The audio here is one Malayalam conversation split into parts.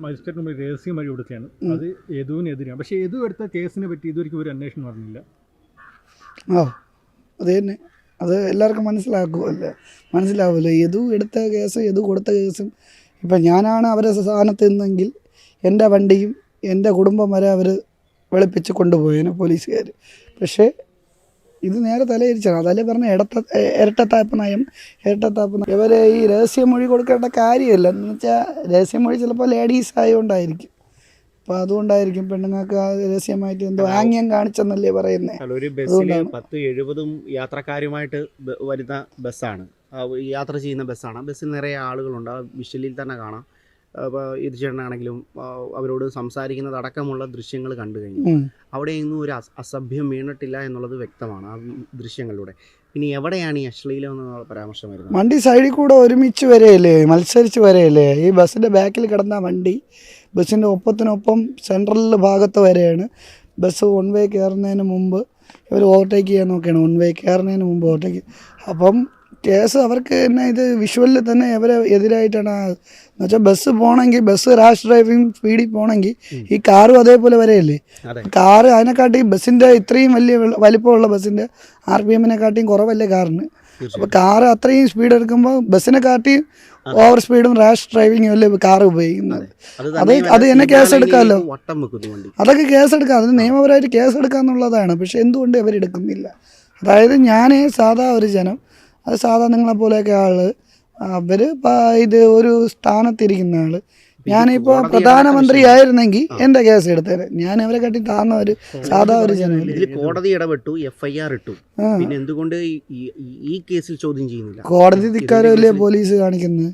മജിസ്ട്രേറ്റ് മുമ്പിൽ വഴി കൊടുക്കുകയാണ് അത് യദുവിനെതിരെയാണ് പക്ഷേ യദു എടുത്ത കേസിനെ പറ്റി ഇതുവരെയ്ക്കും ഒരു അന്വേഷണം പറഞ്ഞില്ല ആ അത് തന്നെ. അത് എല്ലാവർക്കും മനസ്സിലാക്കുമല്ല മനസ്സിലാവില്ല യദു എടുത്ത കേസും യദു കൊടുത്ത കേസും ഇപ്പം ഞാനാണ് അവരെ സ്ഥാനത്ത് നിന്നെങ്കിൽ എന്റെ വണ്ടിയും എന്റെ കുടുംബം വരെ അവർ വെളുപ്പിച്ച് കൊണ്ടുപോയേനെ പോലീസുകാർ പക്ഷേ ഇത് നേരെ തലയിരിച്ചാണ്. അതല്ലേ പറഞ്ഞ ഇടത്ത ഇരട്ടത്താപ്പ് നയം ഇരട്ടത്താപ്പ് നയം. ഇവരെ ഈ രഹസ്യമൊഴി കൊടുക്കേണ്ട കാര്യമല്ല. എന്ന് വെച്ചാൽ രഹസ്യമൊഴി ചിലപ്പോൾ ലേഡീസ് ആയതുകൊണ്ടായിരിക്കും അപ്പോൾ അതുകൊണ്ടായിരിക്കും പെണ്ണുങ്ങൾക്ക് ആ രഹസ്യമായിട്ട് എന്തോ ആംഗ്യം കാണിച്ചെന്നല്ലേ പറയുന്നത് ഒരു ബസ്സിൽ പത്ത് എഴുപതും യാത്രക്കാരുമായിട്ട് വരുന്ന ബസ്സാണ്. യാത്ര ചെയ്യുന്ന ബസ്സാണ്. ബസ്സിൽ നിറയെ ആളുകളുണ്ട്. ആ വിഷ്വലിൽ തന്നെ കാണാം. ഇത് ചേട്ടനാണെങ്കിലും ആ, അവരോട് സംസാരിക്കുന്നത് അടക്കമുള്ള ദൃശ്യങ്ങൾ കണ്ടു കഴിഞ്ഞു. അവിടെ ഇന്നും ഒരു അസഭ്യം വീണിട്ടില്ല എന്നുള്ളത് വ്യക്തമാണ് ആ ദൃശ്യങ്ങളിലൂടെ. ഇനി എവിടെയാണ് ഈ അശ്ലീലം എന്നുള്ള പരാമർശം വരുന്നത്? വണ്ടി സൈഡിൽ കൂടെ ഒരുമിച്ച് വരെയല്ലേ? മത്സരിച്ച് വരെയല്ലേ? ഈ ബസ്സിന്റെ ബാക്കിൽ കിടന്ന വണ്ടി ബസ്സിന്റെ ഒപ്പത്തിനൊപ്പം സെൻട്രൽ ഭാഗത്ത് വരെയാണ്. ബസ് വൺ വേ കയറുന്നതിന് മുമ്പ് ഇവർ ഓവർടേക്ക് ചെയ്യാൻ നോക്കുകയാണ്. വൺ വേ കയറുന്നതിന് മുമ്പ് ഓവർടേക്ക് അപ്പം കേസ് അവർക്ക് തന്നെ ഇത് വിഷ്വലിൽ തന്നെ ഇവരെ എതിരായിട്ടാണ്. എന്ന് വെച്ചാൽ ബസ് പോകണമെങ്കിൽ ബസ് റാഷ് ഡ്രൈവിംഗ് സ്പീഡിൽ പോകണമെങ്കിൽ ഈ കാറും അതേപോലെ വരെയല്ലേ? കാറ് അതിനെക്കാട്ടി ബസ്സിന്റെ ഇത്രയും വലിയ വലിപ്പമുള്ള ബസ്സിന്റെ ആർ പി എമ്മിനെക്കാട്ടിയും കുറവല്ലേ കാറിന്? അപ്പോൾ കാറ് അത്രയും സ്പീഡ് എടുക്കുമ്പോൾ ബസ്സിനെ കാട്ടി ഓവർ സ്പീഡും റാഷ് ഡ്രൈവിങ്ങും അല്ലേ കാർ ഉപയോഗിക്കുന്നത്? അത്. അത് എന്നെ തന്നെ കേസ് എടുക്കാമല്ലോ അതൊക്കെ കേസ് എടുക്കാം. അതിന് നിയമപരമായിട്ട് കേസ് എടുക്കാന്നുള്ളതാണ്. പക്ഷെ എന്തുകൊണ്ട് അവരെടുക്കുന്നില്ല അതായത് ഞാൻ സാധാ ഒരു ജനം അത് സാധാ നിങ്ങളെ പോലെയൊക്കെ ആൾ. അവർ ഇത് ഒരു സ്ഥാനത്തിരിക്കുന്ന ആൾ. ഞാനിപ്പോ പ്രധാനമന്ത്രി ആയിരുന്നെങ്കിൽ എന്റെ കേസ് എടുത്തേരെ ഞാൻ അവരെ കാട്ടി താന്ന ഒരു സാധാ ഒരു ഇതിൽ കോടതി ഇടപെട്ടു എഫ് ഐ ആർ ഇട്ടു പിന്നെ എന്തുകൊണ്ട് ഈ- കേസിൽ ചോദ്യം ചെയ്യുന്നില്ല? കോടതി ധിക്കാരമല്ലേ പോലീസ് കാണിക്കുന്നത്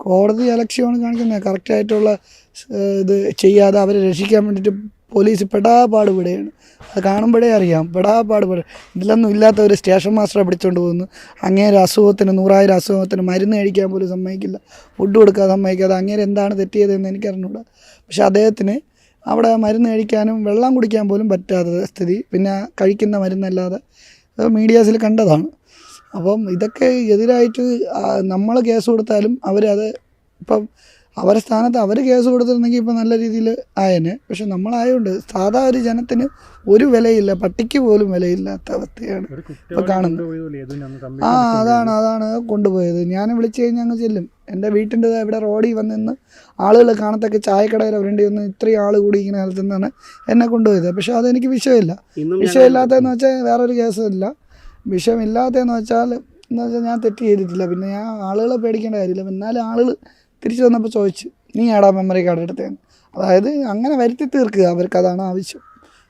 കോടതി അലക്ഷ്യമാണ് കാണിക്കുന്നത് കറക്റ്റായിട്ടുള്ള ഇത് ചെയ്യാതെ അവരെ രക്ഷിക്കാൻ വേണ്ടിയിട്ട് പോലീസ് പെടാപാട് പെടുകയാണ് അത് കാണുമ്പോഴേ അറിയാം. പെടാ പാടുപെട ഇതിലൊന്നും ഇല്ലാത്ത ഒരു സ്റ്റേഷൻ മാസ്റ്റർ പിടിച്ചുകൊണ്ട് പോകുന്നു. അങ്ങേരെ അസുഖത്തിന് നൂറായിരം അസുഖത്തിന് മരുന്ന് കഴിക്കാൻ പോലും സമ്മതിക്കില്ല. ഫുഡ് കൊടുക്കാൻ സമ്മതിക്കാതെ അങ്ങേരെ എന്താണ് തെറ്റിയതെന്ന് എനിക്ക് എനിക്കറിഞ്ഞൂടാ. പക്ഷെ അദ്ദേഹത്തിന് അവിടെ മരുന്ന് കഴിക്കാനും വെള്ളം കുടിക്കാൻ പോലും പറ്റാത്ത സ്ഥിതി. പിന്നെ കഴിക്കുന്ന മരുന്നല്ലാതെ മീഡിയാസിൽ കണ്ടതാണ്. അപ്പം ഇതൊക്കെ എതിരായിട്ട് നമ്മൾ കേസ് കൊടുത്താലും അവരത് ഇപ്പം അവരെ സ്ഥാനത്ത് അവർ കേസ് കൊടുത്തിരുന്നെങ്കിൽ ഇപ്പോൾ നല്ല രീതിയിൽ ആയേനെ. പക്ഷെ നമ്മളായതുകൊണ്ട് സാധാ ഒരു ജനത്തിന് ഒരു വിലയില്ല പട്ടിക്ക് പോലും വിലയില്ലാത്ത അവസ്ഥയാണ് ഒരു കാണുന്നത്. ആ അതാണ് അതാണ് കൊണ്ടുപോയത്. ഞാൻ വിളിച്ചു കഴിഞ്ഞാൽ അങ്ങ് ചെല്ലും. എന്റെ വീട്ടിന്റെ ഇവിടെ റോഡിൽ വന്നിന്ന് ആളുകൾ കാണത്തൊക്കെ ചായക്കടയിൽ അവരുണ്ട് ഒന്ന് ഇത്രയും ആൾ കൂടി ഇങ്ങനെ നിന്നാണ് എന്നെ കൊണ്ടുപോയത്. പക്ഷെ അതെനിക്ക് വിഷയമില്ല. വിഷയമില്ലാത്തതെന്ന് വെച്ചാൽ വേറൊരു കേസില്ല വിഷയമില്ലാത്തതെന്ന് വെച്ചാൽ എന്ന് വെച്ചാൽ ഞാൻ തെറ്റ് ചെയ്തിട്ടില്ല. പിന്നെ ഞാൻ ആളുകളെ പേടിക്കേണ്ട കാര്യമില്ല. എന്നാലും ആളുകൾ തിരിച്ചു വന്നപ്പോൾ ചോദിച്ചു നീ ആടാ മെമ്മറി കാർഡ് എടുത്തതെന്ന്. അതായത് അങ്ങനെ വരുത്തി തീർക്കുക അവർക്കതാണ് ആവശ്യം.